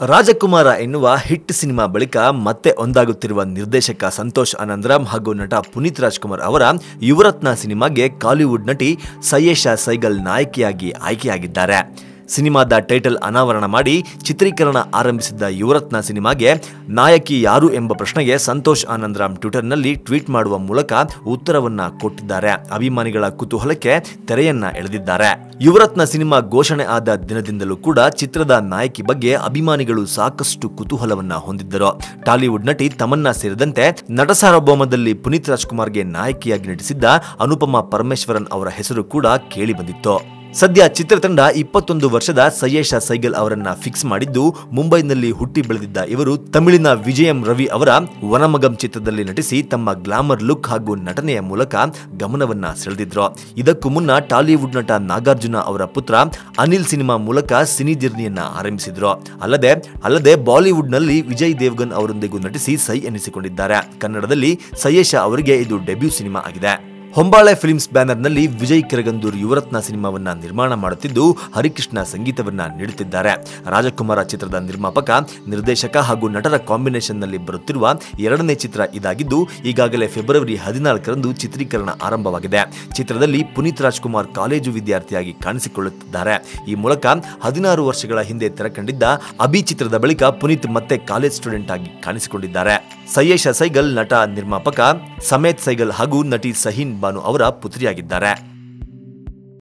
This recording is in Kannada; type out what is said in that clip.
ರಾಜಕುಮಾರ ಎನ್ನುವ ಹಿಟ್ ಸಿನಿಮಾ ಬಳಿಕ ಮತ್ತೆ ಒಂದಾಗುತ್ತಿರುವ ನಿರ್ದೇಶಕ ಸಂತೋಷ್ ಆನಂದರಾಮ್ ಹಾಗೂ ನಟ ಪುನೀತ್ ರಾಜ್ಕುಮಾರ್ ಅವರ ಯುವರತ್ನ ಸಿನಿಮಾಗೆ ಕಾಲಿವುಡ್ ನಟಿ ಸಯೇಶಾ ಸೈಗಲ್ ನಾಯಕಿಯಾಗಿ ಆಯ್ಕೆಯಾಗಿದ್ದಾರೆ. ಸಿನಿಮಾದ ಟೈಟಲ್ ಅನಾವರಣ ಮಾಡಿ ಚಿತ್ರೀಕರಣ ಆರಂಭಿಸಿದ್ದ ಯುವರತ್ನ ಸಿನಿಮಾಗೆ ನಾಯಕಿ ಯಾರು ಎಂಬ ಪ್ರಶ್ನೆಗೆ ಸಂತೋಷ್ ಆನಂದರಾಮ್ ಟ್ವಿಟರ್ನಲ್ಲಿ ಟ್ವೀಟ್ ಮಾಡುವ ಮೂಲಕ ಉತ್ತರವನ್ನ ಕೊಟ್ಟಿದ್ದಾರೆ. ಅಭಿಮಾನಿಗಳ ಕುತೂಹಲಕ್ಕೆ ತೆರೆಯನ್ನ ಎಳೆದಿದ್ದಾರೆ. ಯುವರತ್ನ ಸಿನಿಮಾ ಘೋಷಣೆ ಆದ ದಿನದಿಂದಲೂ ಕೂಡ ಚಿತ್ರದ ನಾಯಕಿ ಬಗ್ಗೆ ಅಭಿಮಾನಿಗಳು ಸಾಕಷ್ಟು ಕುತೂಹಲವನ್ನ ಹೊಂದಿದ್ದರು. ಟಾಲಿವುಡ್ ನಟಿ ತಮನ್ನಾ ಸೇರಿದಂತೆ ನಟ ಸಾರ್ವಭೌಮದಲ್ಲಿ ಪುನೀತ್ ರಾಜ್ಕುಮಾರ್ಗೆ ನಾಯಕಿಯಾಗಿ ನಟಿಸಿದ್ದ ಅನುಪಮಾ ಪರಮೇಶ್ವರನ್ ಅವರ ಹೆಸರು ಕೂಡ ಕೇಳಿ ಬಂದಿತ್ತು. ಸದ್ಯ ಚಿತ್ರತಂಡ ಇಪ್ಪತ್ತೊಂದು ವರ್ಷದ ಸಯೇಶ ಸೈಗಲ್ ಅವರನ್ನ ಫಿಕ್ಸ್ ಮಾಡಿದ್ದು ಮುಂಬೈನಲ್ಲಿ ಹುಟ್ಟಿ ಬೆಳೆದಿದ್ದ ಇವರು ತಮಿಳಿನ ವಿಜಯಂ ರವಿ ಅವರ ವನಮಗಂ ಚಿತ್ರದಲ್ಲಿ ನಟಿಸಿ ತಮ್ಮ ಗ್ಲಾಮರ್ ಲುಕ್ ಹಾಗೂ ನಟನೆಯ ಮೂಲಕ ಗಮನವನ್ನ ಸೆಳೆದಿದ್ರು. ಇದಕ್ಕೂ ಮುನ್ನ ಟಾಲಿವುಡ್ ನಟ ನಾಗಾರ್ಜುನ ಅವರ ಪುತ್ರ ಅನಿಲ್ ಸಿನಿಮಾ ಮೂಲಕ ಸಿನಿ ಜರ್ನಿಯನ್ನ ಆರಂಭಿಸಿದ್ರು. ಅಲ್ಲದೆ ಅಲ್ಲದೆ ಬಾಲಿವುಡ್ನಲ್ಲಿ ವಿಜಯ್ ದೇವ್ಗನ್ ಅವರೊಂದಿಗೂ ನಟಿಸಿ ಸೈ ಎನಿಸಿಕೊಂಡಿದ್ದಾರೆ. ಕನ್ನಡದಲ್ಲಿ ಸಯೇಶ ಅವರಿಗೆ ಇದು ಡೆಬ್ಯೂ ಸಿನಿಮಾ ಆಗಿದೆ. ಹೊಂಬಾಳೆ ಫಿಲ್ಮ್ಸ್ ಬ್ಯಾನರ್ನಲ್ಲಿ ವಿಜಯ್ ಕಿರಗಂದೂರ್ ಯುವರತ್ನ ಸಿನಿಮಾವನ್ನ ನಿರ್ಮಾಣ ಮಾಡುತ್ತಿದ್ದು ಹರಿಕೃಷ್ಣ ಸಂಗೀತವನ್ನ ನೀಡುತ್ತಿದ್ದಾರೆ. ರಾಜಕುಮಾರ ಚಿತ್ರದ ನಿರ್ಮಾಪಕ, ನಿರ್ದೇಶಕ ಹಾಗೂ ನಟರ ಕಾಂಬಿನೇಷನ್ನಲ್ಲಿ ಬರುತ್ತಿರುವ ಎರಡನೇ ಚಿತ್ರ ಇದಾಗಿದ್ದು, ಈಗಾಗಲೇ ಫೆಬ್ರವರಿ ಹದಿನಾಲ್ಕರಂದು ಚಿತ್ರೀಕರಣ ಆರಂಭವಾಗಿದೆ. ಚಿತ್ರದಲ್ಲಿ ಪುನೀತ್ ರಾಜ್ಕುಮಾರ್ ಕಾಲೇಜು ವಿದ್ಯಾರ್ಥಿಯಾಗಿ ಕಾಣಿಸಿಕೊಳ್ಳುತ್ತಿದ್ದಾರೆ. ಈ ಮೂಲಕ ಹದಿನಾರು ವರ್ಷಗಳ ಹಿಂದೆ ತೆರೆಕಂಡಿದ್ದ ಅಭಿ ಚಿತ್ರದ ಬಳಿಕ ಪುನೀತ್ ಮತ್ತೆ ಕಾಲೇಜ್ ಸ್ಟೂಡೆಂಟ್ ಆಗಿ ಕಾಣಿಸಿಕೊಂಡಿದ್ದಾರೆ. ಸಯೇಶ ಸೈಗಲ್ ನಟ ನಿರ್ಮಾಪಕ ಸಮೇತ್ ಸೈಗಲ್ ಹಾಗೂ ನಟಿ ಸಹೀನ್ ಬಾನು ಅವರ ಪುತ್ರಿಯಾಗಿದ್ದಾರೆ.